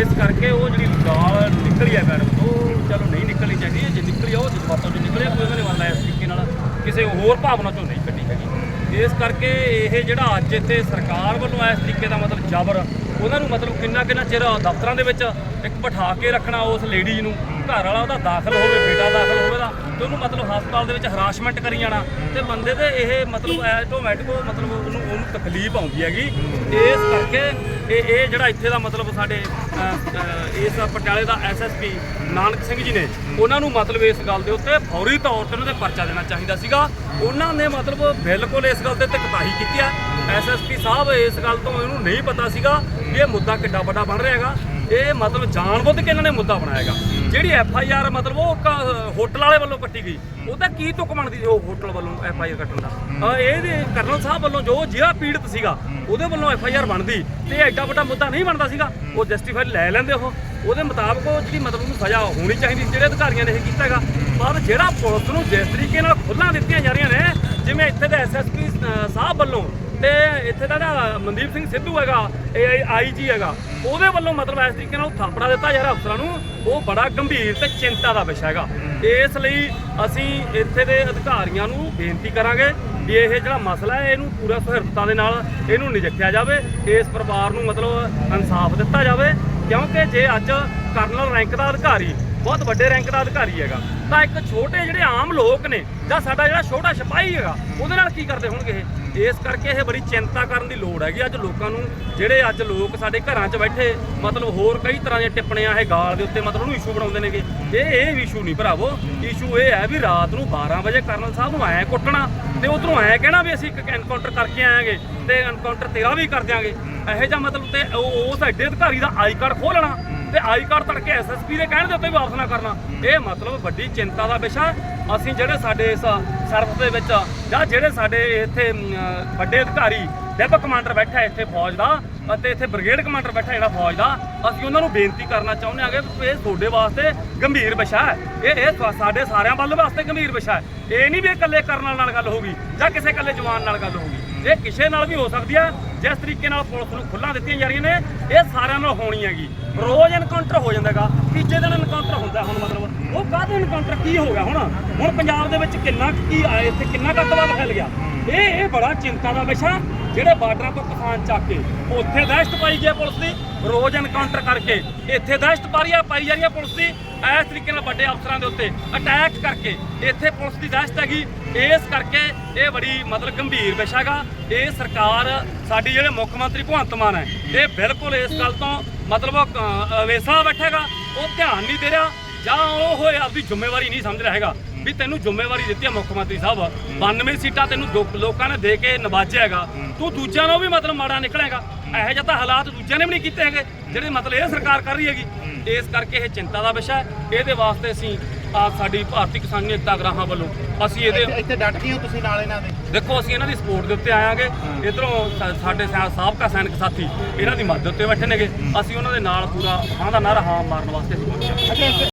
ਇਸ ਕਰਕੇ ਉਹ ਜਿਹੜੀ ਗਾਲ ਨਿਕਲੀ ਹੈ ਮੈਡਮ ਉਹ ਚਲੋ ਨਹੀਂ ਨਿਕਲਣੀ ਚਾਹੀਦੀ ਜੇ ਨਿਕਲੀ ਆ, ਉਹ ਜਜ਼ਬਾਤਾਂ ਚੋਂ ਨਿਕਲਿਆ ਕੋਈ ਉਹਦੇ ਵਾਲਾ ਇਸ ਤਰੀਕੇ ਨਾਲ ਕਿਸੇ ਹੋਰ ਭਾਵਨਾ ਚੋਂ ਨਹੀਂ ਕੱਢੀ ਹੈਗੀ। ਇਸ ਕਰਕੇ ਇਹ ਜਿਹੜਾ ਅੱਜ ਇੱਥੇ ਸਰਕਾਰ ਵੱਲੋਂ ਇਸ ਤਰੀਕੇ ਦਾ ਮਤਲਬ ਜ਼ਬਰ, ਉਹਨਾਂ ਨੂੰ ਮਤਲਬ ਕਿੰਨਾ ਕਿੰਨਾ ਚਿਰ ਦਫ਼ਤਰਾਂ ਦੇ ਵਿੱਚ ਇੱਕ ਬਿਠਾ ਕੇ ਰੱਖਣਾ ਉਸ ਲੇਡੀ ਨੂੰ, ਘਰ ਵਾਲਾ ਉਹਦਾ ਦਾਖਲ ਹੋਵੇ, ਬੇਟਾ ਦਾਖਲ ਹੋਵੇ ਦਾ ਤੇ ਉਹਨੂੰ ਮਤਲਬ ਹਸਪਤਾਲ ਦੇ ਵਿੱਚ ਹਰਾਸਮੈਂਟ ਕਰੀ ਜਾਣਾ, ਤੇ ਬੰਦੇ ਤੇ ਇਹ ਮਤਲਬ ਐਟੋਮੈਟਿਕ ਮਤਲਬ ਉਹਨੂੰ ਉਹਨੂੰ ਤਕਲੀਫ ਆਉਂਦੀ ਹੈਗੀ। ਇਸ ਕਰਕੇ ਇਹ ਇਹ ਜਿਹੜਾ ਇੱਥੇ ਦਾ ਮਤਲਬ ਸਾਡੇ ਇਸ ਪਟਿਆਲੇ ਦਾ ਐਸਐਸਪੀ ਨਾਨਕ ਸਿੰਘ ਜੀ ਨੇ, ਉਹਨਾਂ ਨੂੰ ਮਤਲਬ ਇਸ ਗੱਲ ਦੇ ਉੱਤੇ ਫੌਰੀ ਤੌਰ ਤੇ ਉਹਨਾਂ ਦੇ ਪਰਚਾ ਦੇਣਾ ਚਾਹੀਦਾ ਸੀਗਾ। ਉਹਨਾਂ ਨੇ ਮਤਲਬ ਬਿਲਕੁਲ ਇਸ ਗੱਲ ਤੇ ਤਕਤਾਹੀ ਕੀਤੀ ਆ ਐਸਐਸਪੀ ਸਾਹਿਬ ਇਸ ਗੱਲ ਤੋਂ ਇਹਨੂੰ ਨਹੀਂ ਪਤਾ ਸੀਗਾ ਕਿ ਇਹ ਮੁੱਦਾ ਕਿੱਡਾ ਵੱਡਾ ਬਣ ਰਿਹਾ ਹੈਗਾ। ਇਹ ਮਤਲਬ ਜਾਣਬੁੱਝ ਕੇ ਇਹਨਾਂ ਨੇ ਮੁੱਦਾ ਬਣਾਇਆਗਾ ਜਿਹੜੀ ਐਫ ਆਈ ਆਰ ਮਤਲਬ ਉਹ ਕ- ਹੋਟਲ ਵਾਲੇ ਵੱਲੋਂ ਕੱਟੀ ਗਈ ਉਹਦਾ ਕੀ ਤੁਕ ਬਣਦੀ ਸੀ ਉਹ ਹੋਟਲ ਵੱਲੋਂ ਐਫ ਆਈ ਆਰ ਕੱਟਣ ਦਾ? ਅਹ ਇਹਦੇ ਕਰਨਲ ਸਾਹਿਬ ਵੱਲੋਂ ਜੋ ਜਿਹੜਾ ਪੀੜਤ ਸੀਗਾ ਉਹਦੇ ਵੱਲੋਂ ਐਫ ਆਈ ਆਰ ਬਣਦੀ ਤੇ ਐਡਾ ਵੱਡਾ ਮੁੱਦਾ ਨਹੀਂ ਬਣਦਾ ਸੀਗਾ ਉਹ ਜਸਟੀਫਾਈ ਲੈ ਲੈਂਦੇ ਉਹ। ਉਹਦੇ ਮੁਤਾਬਕ ਉਹ ਜਿਹੜੀ ਮਤਲਬ ਉਹਨੂੰ ਸਜ਼ਾ ਹੋਣੀ ਚਾਹੀਦੀ ਸੀ, ਜਿਹੜੇ ਅਧਿਕਾਰੀਆਂ ਨੇ ਇਹ ਕੀਤਾ ਹੈਗਾ। ਪਰ ਜਿਹੜਾ ਪੁਲਿਸ ਨੂੰ ਜਿਸ ਤਰੀਕੇ ਨਾਲ ਖੁੱਲਾਂ ਦਿੱਤੀਆਂ ਜਾ ਰਹੀਆਂ ਨੇ ਜਿਵੇਂ ਇੱਥੇ ਦੇ ਐਸਐਸਪੀ ਸਾਹਿਬ ਵੱਲੋਂ ਤੇ ਇੱਥੇ ਦਾ ਜਿਹੜਾ ਮਨਦੀਪ ਸਿੰਘ ਸਿੱਧੂ ਹੈਗਾ ਇਹ ਆਈਜੀ ਹੈਗਾ। ਉਹਦੇ ਵੱਲੋਂ ਮਤਲਬ ਇਸ ਤਰੀਕੇ ਨਾਲ ਥਾਪੜਾ ਦਿੱਤਾ ਰਿਹਾ ਅਫਸਰਾਂ ਨੂੰ। ਉਹ ਬੜਾ ਗੰਭੀਰ ਤੇ ਚਿੰਤਾ ਦਾ ਵਿਸ਼ਾ ਹੈਗਾ। ਇਸ ਲਈ ਅਸੀਂ ਇੱਥੇ ਦੇ ਅਧਿਕਾਰੀਆਂ ਨੂੰ ਬੇਨਤੀ ਕਰਾਂਗੇ ਵੀ ਇਹ ਜਿਹੜਾ ਮਸਲਾ ਹੈ ਇਹਨੂੰ ਪੂਰਾ ਸੁਹਿਰਦਤਾ ਦੇ ਨਾਲ ਇਹਨੂੰ ਨਜਿੱਠਿਆ ਜਾਵੇ। ਇਸ ਪਰਿਵਾਰ ਨੂੰ ਮਤਲਬ ਇਨਸਾਫ ਦਿੱਤਾ ਜਾਵੇ। ਕਿਉਂਕਿ ਜੇ ਅੱਜ ਕਰਨਲ ਰੈਂਕ ਦਾ ਅਧਿਕਾਰੀ ਬਹੁਤ ਵੱਡੇ ਰੈਂਕ ਦਾ ਅਧਿਕਾਰੀ ਹੈਗਾ। ਤਾਂ ਇੱਕ ਛੋਟੇ ਜਿਹੜੇ ਆਮ ਲੋਕ ਨੇ, ਜਾਂ ਸਾਡਾ ਜਿਹੜਾ ਛੋਟਾ ਸਿਪਾਹੀ ਹੈਗਾ, ਉਹਦੇ ਨਾਲ ਕੀ ਕਰਦੇ ਹੋਣਗੇ ਇਹ? ਇਸ ਕਰਕੇ ਇਹ ਬੜੀ ਚਿੰਤਾ ਕਰਨ ਦੀ ਲੋੜ ਹੈਗੀ। ਅੱਜ ਲੋਕਾਂ ਨੂੰ, ਜਿਹੜੇ ਅੱਜ ਲੋਕ ਸਾਡੇ ਘਰਾਂ 'ਚ ਬੈਠੇ, ਮਤਲਬ ਹੋਰ ਕਈ ਤਰ੍ਹਾਂ ਦੀਆਂ ਟਿੱਪਣੀਆਂ ਇਹ ਗਾਲ ਦੇ ਉੱਤੇ ਮਤਲਬ ਉਹਨੂੰ ਇਸ਼ੂ ਬਣਾਉਂਦੇ ਨੇਗੇ। ਇਹ ਇਹ ਇਸ਼ੂ ਨਹੀਂ ਭਰਾਵੋ। ਇਸ਼ੂ ਇਹ ਹੈ ਵੀ ਰਾਤ ਨੂੰ 12 ਵਜੇ ਕਰਨਲ ਸਾਹਿਬ ਨੂੰ ਐ ਕੁੱਟਣਾ ਤੇ ਉਧਰੋਂ ਐ ਕਹਿਣਾ ਵੀ ਅਸੀਂ ਇੱਕ ਐਨਕਾਊਂਟਰ ਕਰਕੇ ਆਏਗੇ ਤੇ ਐਨਕਾਊਂਟਰ ਤੇਰਾ ਵੀ ਕਰ ਦਿਆਂਗੇ। ਇਹੋ ਜਿਹਾ ਮਤਲਬ ਤੇ ਉਹ ਉਸ ਐਡੇ ਅਧਿਕਾਰੀ ਦਾ ਆਈ ਕਾਰਡ ਖੋਲਣਾ ਤੇ ਆਈ ਕਾਰਡ ਤੜਕੇ ਐਸਐਸਪੀ ਦੇ ਕਹਿਣ ਦੇ ਉੱਤੇ ਵੀ ਵਾਪਸ ਨਾ ਕਰਨਾ। ਇਹ ਮਤਲਬ ਵੱਡੀ ਚਿੰਤਾ ਦਾ ਵਿਸ਼ਾ। ਅਸੀਂ ਜਿਹੜੇ ਸਾਡੇ ਇਸ ਸਰਵਿਸ ਦੇ ਵਿੱਚ ਜਾਂ ਜਿਹੜੇ ਸਾਡੇ ਇੱਥੇ ਵੱਡੇ ਅਧਿਕਾਰੀ, ਡਿਪ ਕਮਾਂਡਰ ਬੈਠਾ ਇੱਥੇ ਫੌਜ ਦਾ ਅਤੇ ਇੱਥੇ ਬ੍ਰਿਗੇਡ ਕਮਾਂਡਰ ਬੈਠਾ ਜਿਹੜਾ ਫੌਜ ਦਾ, ਅਸੀਂ ਉਹਨਾਂ ਨੂੰ ਬੇਨਤੀ ਕਰਨਾ ਚਾਹੁੰਦੇ ਹਾਂ ਕਿ ਇਹ ਤੁਹਾਡੇ ਵਾਸਤੇ ਗੰਭੀਰ ਵਿਸ਼ਾ ਹੈ। ਇਹ ਇਹ ਸਾਡੇ ਸਾਰਿਆਂ ਵੱਲ ਵਾਸਤੇ ਗੰਭੀਰ ਵਿਸ਼ਾ ਹੈ। ਇਹ ਨਹੀਂ ਵੀ ਇਹ ਇਕੱਲੇ ਕਰਨਲ ਨਾਲ ਗੱਲ ਹੋਊਗੀ ਜਾਂ ਕਿਸੇ ਇਕੱਲੇ ਜਵਾਨ ਨਾਲ ਗੱਲ ਹੋਊਗੀ। ਇਹ ਕਿਸੇ ਨਾਲ ਵੀ ਹੋ ਸਕਦੀ ਹੈ। ਜਿਸ ਤਰੀਕੇ ਨਾਲ ਪੁਲਿਸ ਨੂੰ ਖੁੱਲਾਂ ਦਿੱਤੀਆਂ ਜਾ ਰਹੀਆਂ ਨੇ, ਇਹ ਸਾਰਿਆਂ ਨਾਲ ਹੋਣੀ ਹੈਗੀ ਰੋਜ਼ ਐਨਕਾਊਂਟਰ ਹੋ ਜਾਂਦਾਗਾ, ਤੀਜੇ ਦਿਨ ਐਨਕਾਊਂਟਰ ਹੁੰਦਾ ਹੁਣ ਮਤਲਬ। ਉਹ ਕਾਹਦੇ ਐਨਕਾਊਂਟਰ ਕੀ ਹੋ ਗਿਆ ਹੁਣ? ਹੁਣ ਪੰਜਾਬ ਦੇ ਵਿੱਚ ਕਿੰਨਾ ਕੁ ਕੀ ਆਇਆ ਇੱਥੇ ਕਿੰਨਾ ਕੱਤਵਾਦ ਫੈਲ ਗਿਆ? ਇਹ ਇਹ ਬੜਾ ਚਿੰਤਾ ਦਾ ਵਿਸ਼ਾ ਜਿਹੜੇ ਬਾਰਡਰਾਂ ਤੋਂ ਕਿਸਾਨ ਚੱਕ ਕੇ ਉੱਥੇ ਦਹਿਸ਼ਤ ਪਾਈ ਗਈ ਹੈ ਪੁਲਿਸ ਦੀ ਰੋਜ਼ ਐਨਕਾਊਂਟਰ ਕਰਕੇ। ਇੱਥੇ ਦਹਿਸ਼ਤ ਪਾਈ ਪਾਈ ਜਾ ਰਹੀ ਹੈ ਪੁਲਿਸ ਦੀ ਇਸ ਤਰੀਕੇ ਨਾਲ ਵੱਡੇ ਅਫਸਰਾਂ ਦੇ ਉੱਤੇ ਅਟੈਕ ਕਰਕੇ ਇੱਥੇ ਪੁਲਿਸ ਦੀ ਦਹਿਸ਼ਤ ਹੈਗੀ। ਇਸ ਕਰਕੇ ਇਹ ਬੜੀ ਮਤਲਬ ਗੰਭੀਰ ਵਿਸ਼ਾ ਹੈਗਾ। ਇਹ ਸਰਕਾਰ ਸਾਡੀ ਜਿਹੜੇ ਮੁੱਖ ਮੰਤਰੀ ਭਗਵੰਤ ਮਾਨ ਹੈ ਇਹ ਬਿਲਕੁਲ ਇਸ ਗੱਲ ਤੋਂ ਮਤਲਬ ਅ, ਅਵੇਸਾ ਬੈਠੇਗਾ ਉਹ ਧਿਆਨ ਨਹੀਂ ਦੇ ਰਿਹਾ ਜਾਂ ਉਹ ਆਪਦੀ ਜ਼ਿੰਮੇਵਾਰੀ ਨਹੀਂ ਸਮਝ ਰਿਹਾ ਹੈਗਾ। ਵੀ ਤੈਨੂੰ ਜ਼ਿੰਮੇਵਾਰੀ ਦਿੱਤੀ ਹੈ ਮੁੱਖ ਮੰਤਰੀ ਸਾਹਿਬ। 92 ਸੀਟਾਂ ਤੈਨੂੰ ਦੋ- ਲੋਕਾਂ ਨੇ ਦੇ ਕੇ ਨਵਾਜਿਆ ਹੈਗਾ। ਤੂੰ ਦੂਜਿਆਂ ਨੂੰ ਵੀ ਮਤਲਬ ਮਾੜਾ ਨਿਕਲੇਗਾ। ਇਹੋ ਜਿਹਾ ਤਾਂ ਹਾਲਾਤ ਦੂਜਿਆਂ ਨੇ ਵੀ ਨਹੀਂ ਕੀਤੇ ਹੈਗੇ ਜਿਹੜੇ ਮਤਲਬ ਇਹ ਸਰਕਾਰ ਕਰ ਰਹੀ ਹੈਗੀ। ਇਸ ਕਰਕੇ ਇਹ ਚਿੰਤਾ ਦਾ ਵਿਸ਼ਾ ਹੈ। ਇਹਦੇ ਵਾਸਤੇ ਅਸੀਂ ਆ ਸਾਡੀ ਭਾਰਤੀ ਕਿਸਾਨੀ ਏਕਤਾ ਗਰਾਹਾਂ ਵੱਲੋਂ ਅਸੀਂ ਇਹਦੇ ਇੱਥੇ- ਇੱਥੇ ਡਟ ਗਏ ਹੋ ਤੁਸੀਂ ਨਾਲ ਇਹਨਾਂ ਦੇ? ਦੇਖੋ ਅਸੀਂ ਇਹਨਾਂ ਦੀ ਸਪੋਰਟ ਦੇ ਉੱਤੇ ਆਵਾਂਗੇ ਇਧਰੋਂ ਸਾਡੇ ਸਾ- ਸਾਬਕਾ ਸੈਨਿਕ ਸਾਥੀ ਇਹਨਾਂ ਦੀ ਮਦਦ ਉੱਤੇ ਬੈਠੇ ਨੇਗੇ ਅਸੀਂ ਉਹਨਾਂ ਦੇ ਨਾਲ ਪੂਰਾ ਹਾਂ ਦਾ ਨਾਰਾ ਹਾਂ ਮਾਰਨ ਵਾਸਤੇ ਅਸੀਂ ਪਹੁੰਚੇ ਹਾਂ। ਅੱਛਾ